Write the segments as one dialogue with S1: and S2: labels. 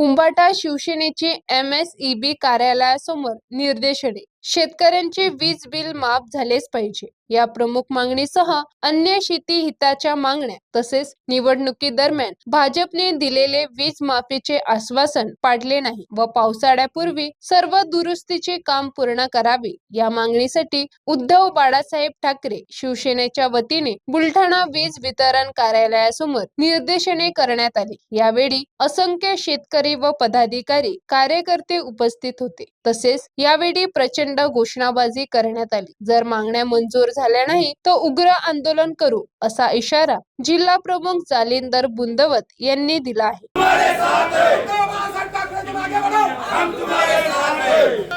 S1: उंबाटा शिवसेनेची M S E B कार्यालयासमोर निदर्शने शेतकऱ्यांचे वीज बिल माफ झालेच पाहिजे. या प्रमुख मागणीसह अन्य शेती हिताच्या मागण्या तसेच निवडणुकीदरम्यान भाजपने दिलेले वीज माफीचे आश्वासन पाडले नाही व पावसाळ्यापूर्वी सर्व दुरुस्तीचे काम पूर्ण करावे या मागणीसाठी उद्धव बाळासाहेब ठाकरे शिवसेनेच्या वतीने बुलढाणा वीज वितरण कार्यालयासमोर निर्देशने करण्यात आली. यावेळी असंख्य शेतकरी व पदाधिकारी कार्यकर्ते उपस्थित होते. तसेच यावेळी प्रचंड घोषणाबाजी करण्यात आली. जर मागण्या मंजूर झाल्या नाही तर उग्र आंदोलन करू असा इशारा जिल्हा प्रमुख जालिंदर बुंदवत यांनी दिला आहे.
S2: बाळासाहेब ठाकरेंच्या मागे बढ़ो हम तुम्हारे साथ हैं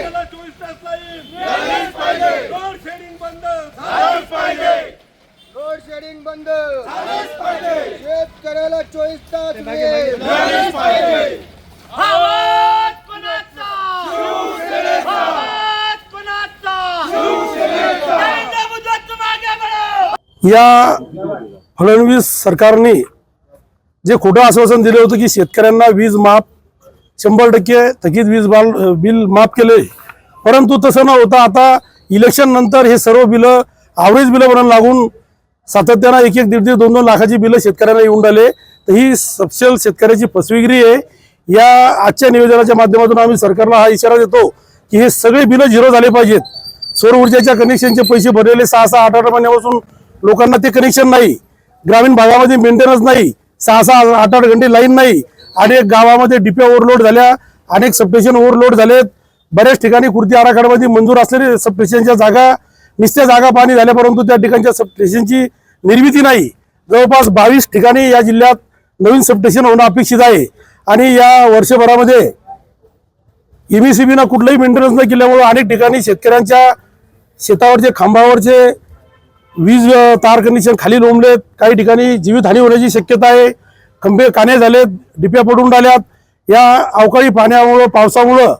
S3: त्याला चोवीस तास लाईन रोड शेडिंग बंद
S4: रोड शेडिंग बंद शेतकऱ्याला चोवीस तास
S3: या फडणवीस सरकारने जे खोटं आश्वासन दिलं होतं की शेतकऱ्यांना वीज माफ शंभर टक्के थकीत वीज बाल बिल माफ केले. परंतु तसं न होता आता इलेक्शन नंतर हे सर्व बिलं आवरेज बिलं बनवून लागून सातत्यानं एक एक दीड दीड दोन दोन लाखाची बिलं शेतकऱ्यांना येऊन राहिले. तर ही सपशेल शेतकऱ्याची फसवेगिरी आहे. या आजच्या निवेदनाच्या माध्यमातून आम्ही सरकारला हा इशारा देतो की हे सगळे बिलं झिरो झाले पाहिजेत. सौर ऊर्जेच्या कनेक्शनचे पैसे भरलेले सहा सहा आठ आठ महिन्यापासून लोकांना ते कनेक्शन नाही. ग्रामीण भागामध्ये मेंटेनन्स नाही. सहा सहा आठ आठ घंटे लाईन नाही. अनेक गावामध्ये डिप्या ओव्हरलोड झाल्या. अनेक सबस्टेशन ओव्हरलोड झालेत. बऱ्याच ठिकाणी कृती आराखड्यामध्ये मंजूर असलेले सबस्टेशनच्या जागा निश्चित जागा पाणी झाल्या परंतु त्या ठिकाणच्या सबस्टेशनची निर्मिती नाही. जवळपास बावीस ठिकाणी या जिल्ह्यात नवीन सबस्टेशन होणं अपेक्षित आहे. आणि या वर्षभरामध्ये एमईसीबीनं कुठलंही मेंटेनन्स न केल्यामुळं अनेक ठिकाणी शेतकऱ्यांच्या शेतावरचे खांबावरचे वीज तार कनेक्शन खाली लोंबलेत काही ठिकाणी जीवितहानी होण्याची शक्यता आहे. खंबे काने झालेत डिप्या पडून राहिल्यात. या अवकाळी पाण्यामुळं पावसामुळं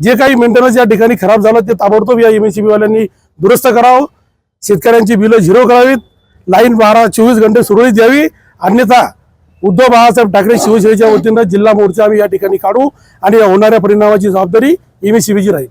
S3: जे काही मेंटेनन्स या ठिकाणी खराब झालं ते ताबडतोब या एम वाल्यांनी दुरुस्त करावं. शेतकऱ्यांची बिलं झिरो करावीत. लाईन बारा चोवीस घंटे सुरळीत द्यावी अन्यथा उद्धव बाळासाहेब ठाकरे शिवसेनेच्या वतीनं जिल्हा मोर्चा आम्ही या ठिकाणी काढू आणि या होणाऱ्या परिणामाची जबाबदारी एम राहील.